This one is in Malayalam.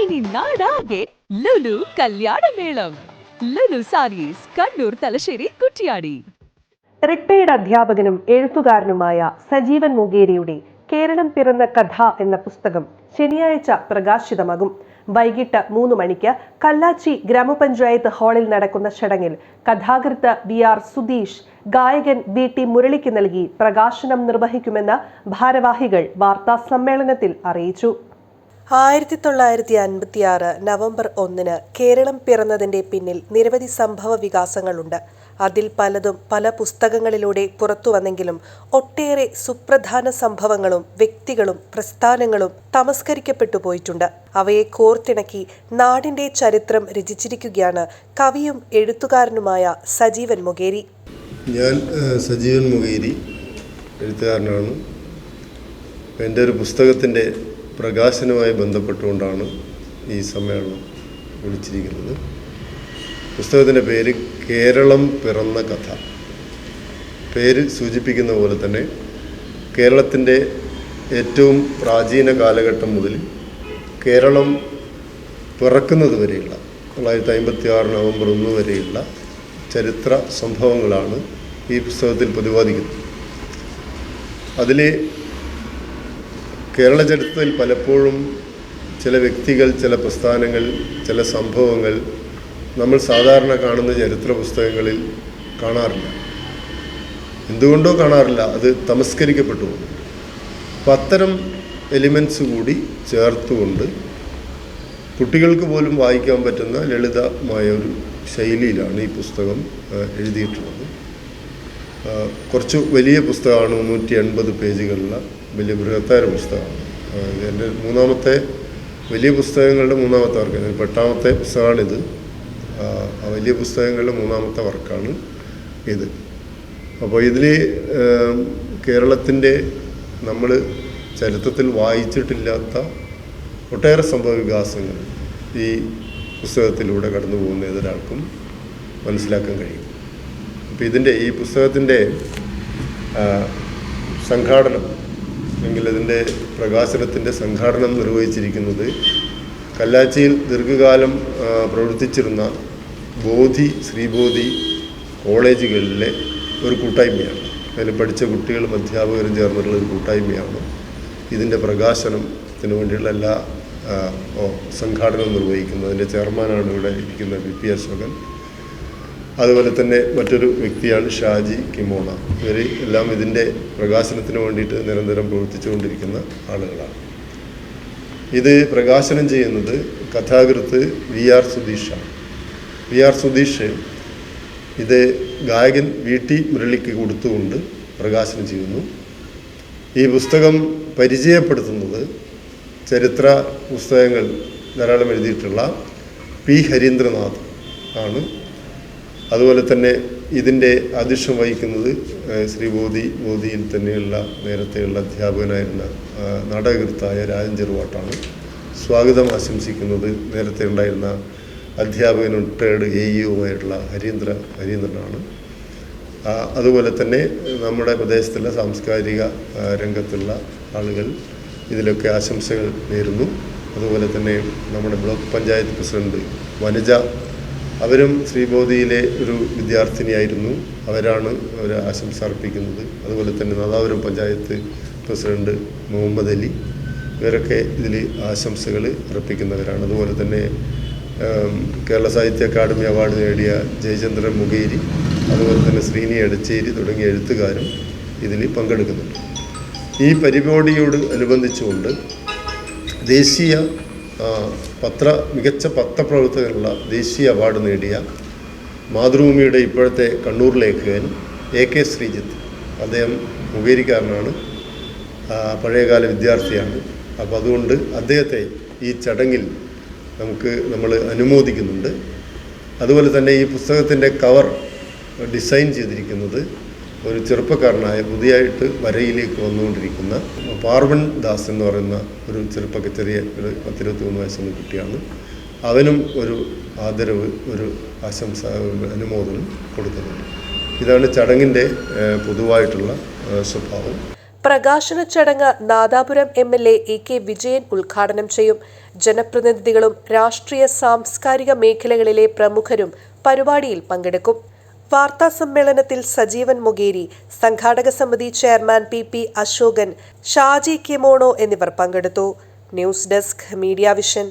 ഇനി നാടാകെ ലുലു കല്യാണമേളം. ലുലു സാരീസ് കണ്ണൂർ തലശ്ശേരി കുറ്റിയാടി. റിട്ടയർഡ് അധ്യാപകനും എഴുത്തുകാരനുമായ സജീവൻ മുഗേരിയുടെ കേരളം പിറന്ന കഥ എന്ന പുസ്തകം ശനിയാഴ്ച പ്രകാശിതമാകും. വൈകിട്ട് മൂന്ന് മണിക്ക് കല്ലാച്ചി ഗ്രാമപഞ്ചായത്ത് ഹാളിൽ നടക്കുന്ന ചടങ്ങിൽ കഥാകൃത്ത് വി ആർ സുധീഷ് ഗായകൻ വി ടി മുരളിക്ക് നൽകി പ്രകാശനം നിർവഹിക്കുമെന്ന് ഭാരവാഹികൾ വാർത്താ സമ്മേളനത്തിൽ അറിയിച്ചു. ആയിരത്തി തൊള്ളായിരത്തി അൻപത്തി ആറ് നവംബർ ഒന്നിന് കേരളം പിറന്നതിന്റെ പിന്നിൽ നിരവധി സംഭവ വികാസങ്ങളുണ്ട്. അതിൽ പലതും പല പുസ്തകങ്ങളിലൂടെ പുറത്തു വന്നെങ്കിലും ഒട്ടേറെ സുപ്രധാന സംഭവങ്ങളും വ്യക്തികളും പ്രസ്ഥാനങ്ങളും തമസ്കരിക്കപ്പെട്ടു പോയിട്ടുണ്ട്. അവയെ കോർത്തിണക്കി നാടിന്റെ ചരിത്രം രചിച്ചിരിക്കുകയാണ് കവിയും എഴുത്തുകാരനുമായ സജീവൻ മുകേരി ഞാൻ സജീവൻ മുഖേരി എഴുത്തുകാരനാണ്. എന്റെ ഒരു പുസ്തകത്തിന്റെ പ്രകാശനവുമായി ബന്ധപ്പെട്ടുകൊണ്ടാണ് ഈ സമ്മേളനം വിളിച്ചിരിക്കുന്നത്. പുസ്തകത്തിന്റെ പേര് കേരളം പിറന്ന കഥ. പേര് സൂചിപ്പിക്കുന്ന പോലെ തന്നെ കേരളത്തിന്റെ ഏറ്റവും പ്രാചീന കാലഘട്ടം മുതൽ കേരളം പിറക്കുന്നത് വരെയുള്ള തൊള്ളായിരത്തി അമ്പത്തി ആറ് നവംബർ ഒന്ന് വരെയുള്ള ചരിത്ര സംഭവങ്ങളാണ് ഈ പുസ്തകത്തിൽ പ്രതിപാദിക്കുന്നത്. അതിൽ കേരള ചരിത്രത്തിൽ പലപ്പോഴും ചില വ്യക്തികൾ ചില പ്രസ്ഥാനങ്ങൾ ചില സംഭവങ്ങൾ നമ്മൾ സാധാരണ കാണുന്ന ചരിത്ര പുസ്തകങ്ങളിൽ കാണാറില്ല. എന്തുകൊണ്ടോ കാണാറില്ല അത് തമസ്കരിക്കപ്പെട്ടു. അപ്പം അത്തരം എലിമെന്റ്സ് കൂടി ചേർത്തുകൊണ്ട് കുട്ടികൾക്ക് പോലും വായിക്കാൻ പറ്റുന്ന ലളിതമായ ഒരു ശൈലിയിലാണ് ഈ പുസ്തകം എഴുതിയിട്ടുള്ളത്. കുറച്ച് വലിയ പുസ്തകമാണ് മുന്നൂറ്റി എൺപത് പേജുകളുള്ള വലിയ ബൃഹത്തായ പുസ്തകമാണ്. എന്റെ മൂന്നാമത്തെ വലിയ പുസ്തകങ്ങളുടെ മൂന്നാമത്തെ വർക്ക് ഇതിൽ എട്ടാമത്തെ പുസ്തകമാണിത്. വലിയ പുസ്തകങ്ങളുടെ മൂന്നാമത്തെ വർക്കാണ് ഇത്. അപ്പോൾ ഇതിൽ കേരളത്തിന്റെ നമ്മൾ ചരിത്രത്തിൽ വായിച്ചിട്ടില്ലാത്ത ഒട്ടേറെ സംഭവ വികാസങ്ങൾ ഈ പുസ്തകത്തിലൂടെ കടന്നു പോകുന്ന ഏതൊരാൾക്കും മനസ്സിലാക്കാൻ കഴിയും. അപ്പോൾ ഇതിന്റെ ഈ പുസ്തകത്തിന്റെ സംഘാടനം അല്ലെങ്കിൽ അതിന്റെ പ്രകാശനത്തിന്റെ സംഘാടനം നിർവഹിച്ചിരിക്കുന്നത് കല്ലാച്ചിയിൽ ദീർഘകാലം പ്രവർത്തിച്ചിരുന്ന ബോധി ശ്രീബോധി കോളേജുകളിലെ ഒരു കൂട്ടായ്മയാണ്. അതിൽ പഠിച്ച കുട്ടികളും അധ്യാപകരും ചേർന്നിട്ടുള്ള ഒരു കൂട്ടായ്മയാണ്. ഇതിന്റെ പ്രകാശനത്തിന് വേണ്ടിയുള്ള എല്ലാ സംഘാടനം നിർവഹിക്കുന്നത്. അതിന്റെ ചെയർമാനാണ് ഇവിടെ ഇരിക്കുന്ന വി പി അശോകൻ. അതുപോലെ തന്നെ മറ്റൊരു വ്യക്തിയാണ് ഷാജി കിമോണ. ഇവർ എല്ലാം ഇതിന്റെ പ്രകാശനത്തിന് വേണ്ടിയിട്ട് നിരന്തരം പ്രവർത്തിച്ചുകൊണ്ടിരിക്കുന്ന ആളുകളാണ്. ഇത് പ്രകാശനം ചെയ്യുന്നത് കഥാകൃത്ത് വി ആർ സുധീഷാണ്. വി ആർ സുധീഷ് ഇത് ഗായകൻ വി ടി മുരളിക്ക് കൊടുത്തുകൊണ്ട് പ്രകാശനം ചെയ്യുന്നു. ഈ പുസ്തകം പരിചയപ്പെടുത്തുന്നത് ചരിത്ര പുസ്തകങ്ങൾ ധാരാളം എഴുതിയിട്ടുള്ള പി ഹരീന്ദ്രനാഥ് ആണ്. അതുപോലെ തന്നെ ഇതിന്റെ അധ്യക്ഷം വഹിക്കുന്നത് ശ്രീ ബോധി ബോധിയിൽ തന്നെയുള്ള നേരത്തെയുള്ള അധ്യാപകനായിരുന്ന നാടകകൃത്തായ രാജൻ ചെറുവാട്ടാണ്. സ്വാഗതം ആശംസിക്കുന്നത് നേരത്തെ ഉണ്ടായിരുന്ന അധ്യാപകനും ട്രേഡ് എ ഇയുമായിട്ടുള്ള ഹരീന്ദ്ര ഹരീന്ദ്രനാണ്. അതുപോലെ തന്നെ നമ്മുടെ പ്രദേശത്തുള്ള സാംസ്കാരിക രംഗത്തുള്ള ആളുകൾ ഇതിലൊക്കെ ആശംസകൾ നേരുന്നു. അതുപോലെ തന്നെ നമ്മുടെ ബ്ലോക്ക് പഞ്ചായത്ത് പ്രസിഡന്റ് വനജ അവരും ശ്രീബോധിയിലെ ഒരു വിദ്യാർത്ഥിനിയായിരുന്നു. അവരാണ് അവർ ആശംസ അർപ്പിക്കുന്നത് അതുപോലെ തന്നെ നാദാപുരം പഞ്ചായത്ത് പ്രസിഡന്റ് മുഹമ്മദ് അലി. ഇവരൊക്കെ ഇതിൽ ആശംസകൾ അർപ്പിക്കുന്നവരാണ്. അതുപോലെ തന്നെ കേരള സാഹിത്യ അക്കാദമി അവാർഡ് നേടിയ ജയചന്ദ്രൻ മുഖേരി അതുപോലെ തന്നെ ശ്രീനി എടച്ചേരി തുടങ്ങിയ എഴുത്തുകാരും ഇതിൽ പങ്കെടുക്കുന്നുണ്ട്. ഈ പരിപാടിയോട് അനുബന്ധിച്ചുകൊണ്ട് ദേശീയ പത്ര മികച്ച പത്രപ്രവർത്തകനുള്ള ദേശീയ അവാർഡ് നേടിയ മാതൃഭൂമിയുടെ ഇപ്പോഴത്തെ കണ്ണൂർ ലേഖകൻ എ കെ ശ്രീജിത്ത്. അദ്ദേഹം മുഖേരിക്കാരനാണ്. പഴയകാല വിദ്യാർത്ഥിയാണ്. അപ്പോൾ അതുകൊണ്ട് അദ്ദേഹത്തെ ഈ ചടങ്ങിൽ നമുക്ക് നമ്മൾ അനുമോദിക്കുന്നുണ്ട്. അതുപോലെ തന്നെ ഈ പുസ്തകത്തിന്റെ കവർ ഡിസൈൻ ചെയ്തിരിക്കുന്നത് ഒരു ചെറുപ്പക്കാരനായ പുതിയായിട്ട് വരയിലേക്ക് വന്നുകൊണ്ടിരിക്കുന്ന പാർവൺ ദാസ് എന്ന് പറയുന്ന ഒരു ചെറുപ്പക്ക ചെറിയ ഒരു പത്തിരുപത്തി മൂന്ന് വയസ്സുള്ള കുട്ടിയാണ്. അവനും ഒരു ആദരവ് ഒരു ആശംസ അനുമോദനം കൊടുക്കുന്നുണ്ട്. ഇതാണ് ചടങ്ങിന്റെ പൊതുവായിട്ടുള്ള സ്വഭാവം. പ്രകാശന ചടങ്ങ് Nadapuram M L A A K Vijayan ഉദ്ഘാടനം ചെയ്യും. ജനപ്രതിനിധികളും രാഷ്ട്രീയ സാംസ്കാരിക മേഖലകളിലെ പ്രമുഖരും പരിപാടിയിൽ പങ്കെടുക്കും. വാർത്താ സമ്മേളനത്തിൽ സജീവൻ മൊഗേരി സംഘാടക സമിതി chairman P P Ashokan Shaji കെമോണോ എന്നിവർ പങ്കെടുത്തു. News desk media vision.